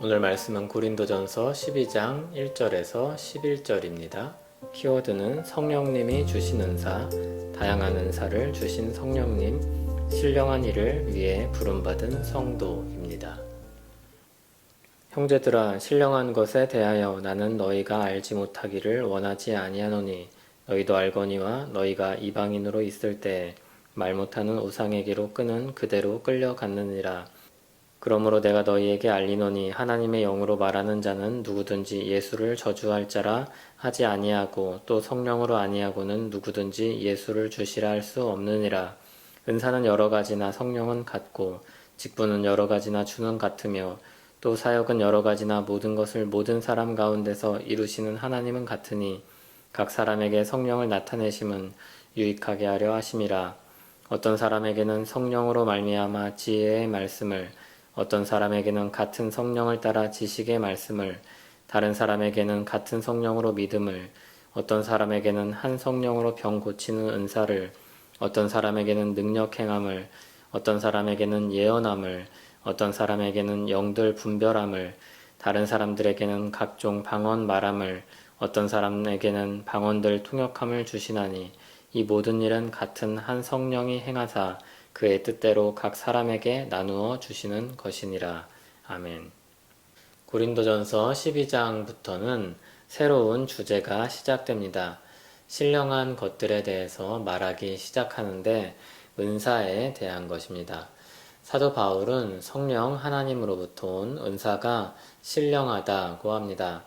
오늘 말씀은 고린도전서 12장 1절에서 11절입니다. 키워드는 성령님이 주신 은사, 다양한 은사를 주신 성령님, 신령한 일을 위해 부름받은 성도입니다. 형제들아 신령한 것에 대하여 나는 너희가 알지 못하기를 원하지 아니하노니 너희도 알거니와 너희가 이방인으로 있을 때 말 못하는 우상에게로 끄는 그대로 끌려갔느니라 그러므로 내가 너희에게 알리노니 하나님의 영으로 말하는 자는 누구든지 예수를 저주할 자라 하지 아니하고 또 성령으로 아니하고는 누구든지 예수를 주시라 할 수 없느니라. 은사는 여러 가지나 성령은 같고 직분은 여러 가지나 주는 같으며 또 사역은 여러 가지나 모든 것을 모든 사람 가운데서 이루시는 하나님은 같으니 각 사람에게 성령을 나타내심은 유익하게 하려 하심이라. 어떤 사람에게는 성령으로 말미암아 지혜의 말씀을 어떤 사람에게는 같은 성령을 따라 지식의 말씀을 다른 사람에게는 같은 성령으로 믿음을 어떤 사람에게는 한 성령으로 병 고치는 은사를 어떤 사람에게는 능력 행함을 어떤 사람에게는 예언함을 어떤 사람에게는 영들 분별함을 다른 사람들에게는 각종 방언 말함을 어떤 사람에게는 방언들 통역함을 주시나니 이 모든 일은 같은 한 성령이 행하사 그의 뜻대로 각 사람에게 나누어 주시는 것이니라. 아멘. 고린도전서 12장부터는 새로운 주제가 시작됩니다. 신령한 것들에 대해서 말하기 시작하는데 은사에 대한 것입니다. 사도 바울은 성령 하나님으로부터 온 은사가 신령하다고 합니다.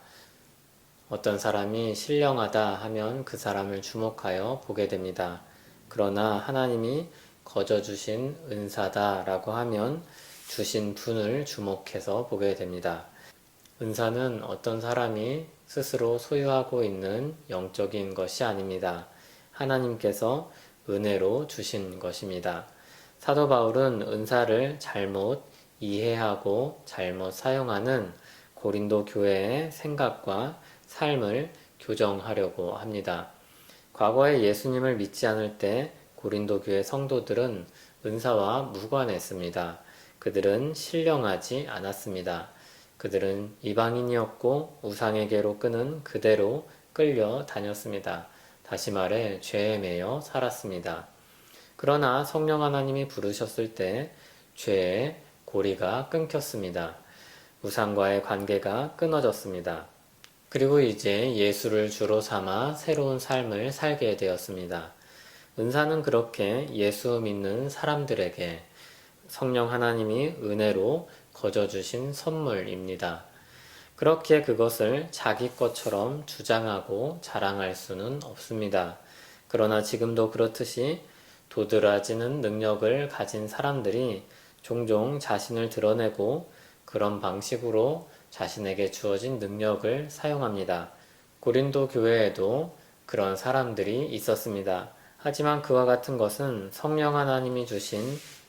어떤 사람이 신령하다 하면 그 사람을 주목하여 보게 됩니다. 그러나 하나님이 거저 주신 은사다라고 하면 주신 분을 주목해서 보게 됩니다. 은사는 어떤 사람이 스스로 소유하고 있는 영적인 것이 아닙니다. 하나님께서 은혜로 주신 것입니다. 사도 바울은 은사를 잘못 이해하고 잘못 사용하는 고린도 교회의 생각과 삶을 교정하려고 합니다. 과거에 예수님을 믿지 않을 때 고린도 교회 성도들은 은사와 무관했습니다. 그들은 신령하지 않았습니다. 그들은 이방인이었고 우상에게로 끄는 그대로 끌려 다녔습니다. 다시 말해 죄에 매여 살았습니다. 그러나 성령 하나님이 부르셨을 때 죄의 고리가 끊겼습니다. 우상과의 관계가 끊어졌습니다. 그리고 이제 예수를 주로 삼아 새로운 삶을 살게 되었습니다. 은사는 그렇게 예수 믿는 사람들에게 성령 하나님이 은혜로 거저주신 선물입니다. 그렇게 그것을 자기 것처럼 주장하고 자랑할 수는 없습니다. 그러나 지금도 그렇듯이 도드라지는 능력을 가진 사람들이 종종 자신을 드러내고 그런 방식으로 자신에게 주어진 능력을 사용합니다. 고린도 교회에도 그런 사람들이 있었습니다. 하지만 그와 같은 것은 성령 하나님이 주신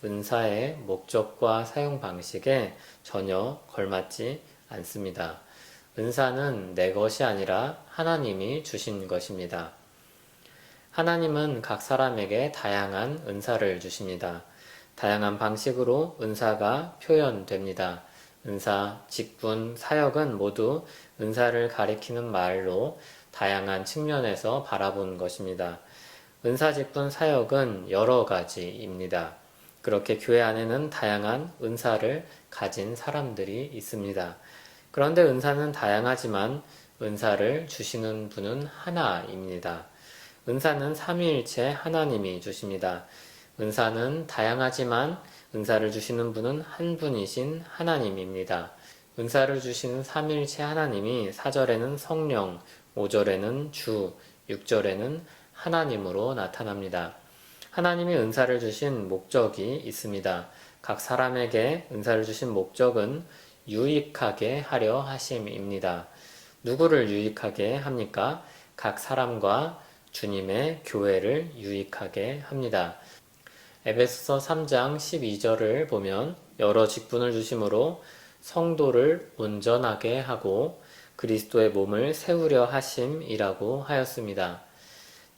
은사의 목적과 사용 방식에 전혀 걸맞지 않습니다. 은사는 내 것이 아니라 하나님이 주신 것입니다. 하나님은 각 사람에게 다양한 은사를 주십니다. 다양한 방식으로 은사가 표현됩니다. 은사, 직분, 사역은 모두 은사를 가리키는 말로 다양한 측면에서 바라본 것입니다. 은사, 직분, 사역은 여러 가지입니다. 그렇게 교회 안에는 다양한 은사를 가진 사람들이 있습니다. 그런데 은사는 다양하지만 은사를 주시는 분은 하나입니다. 은사는 삼위일체 하나님이 주십니다. 은사는 다양하지만 은사를 주시는 분은 한 분이신 하나님입니다. 은사를 주시는 삼일체 하나님이 4절에는 성령, 5절에는 주, 6절에는 하나님으로 나타납니다. 하나님이 은사를 주신 목적이 있습니다. 각 사람에게 은사를 주신 목적은 유익하게 하려 하심입니다. 누구를 유익하게 합니까? 각 사람과 주님의 교회를 유익하게 합니다. 에베소서 3장 12절을 보면 여러 직분을 주심으로 성도를 온전하게 하고 그리스도의 몸을 세우려 하심이라고 하였습니다.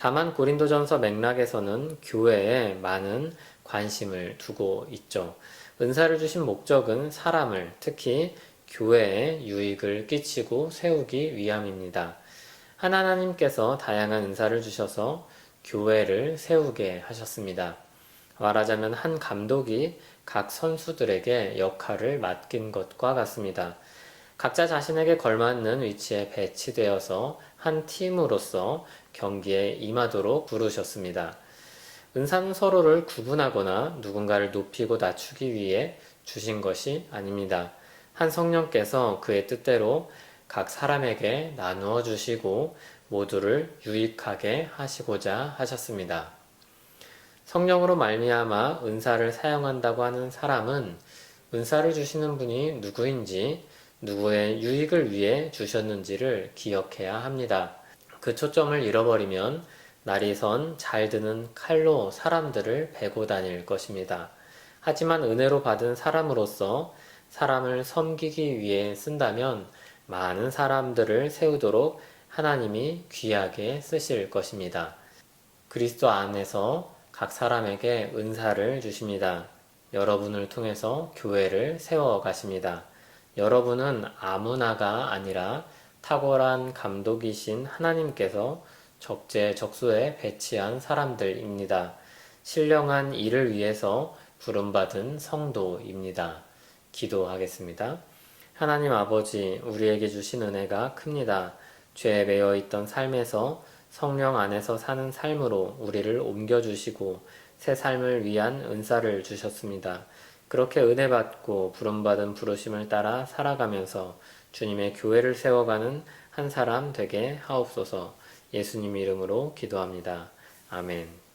다만 고린도전서 맥락에서는 교회에 많은 관심을 두고 있죠. 은사를 주신 목적은 사람을 특히 교회에 유익을 끼치고 세우기 위함입니다. 하나님께서 다양한 은사를 주셔서 교회를 세우게 하셨습니다. 말하자면 한 감독이 각 선수들에게 역할을 맡긴 것과 같습니다. 각자 자신에게 걸맞는 위치에 배치되어서 한 팀으로서 경기에 임하도록 부르셨습니다. 은사는 서로를 구분하거나 누군가를 높이고 낮추기 위해 주신 것이 아닙니다. 한 성령께서 그의 뜻대로 각 사람에게 나누어 주시고 모두를 유익하게 하시고자 하셨습니다. 성령으로 말미암아 은사를 사용한다고 하는 사람은 은사를 주시는 분이 누구인지 누구의 유익을 위해 주셨는지를 기억해야 합니다. 그 초점을 잃어버리면 날이 선 잘 드는 칼로 사람들을 베고 다닐 것입니다. 하지만 은혜로 받은 사람으로서 사람을 섬기기 위해 쓴다면 많은 사람들을 세우도록 하나님이 귀하게 쓰실 것입니다. 그리스도 안에서 각 사람에게 은사를 주십니다. 여러분을 통해서 교회를 세워 가십니다. 여러분은 아무나가 아니라 탁월한 감독이신 하나님께서 적재적소에 배치한 사람들입니다. 신령한 일을 위해서 부름받은 성도입니다. 기도하겠습니다. 하나님 아버지, 우리에게 주신 은혜가 큽니다. 죄에 매여 있던 삶에서 성령 안에서 사는 삶으로 우리를 옮겨주시고 새 삶을 위한 은사를 주셨습니다. 그렇게 은혜 받고 부름받은 부르심을 따라 살아가면서 주님의 교회를 세워가는 한 사람 되게 하옵소서 예수님 이름으로 기도합니다. 아멘.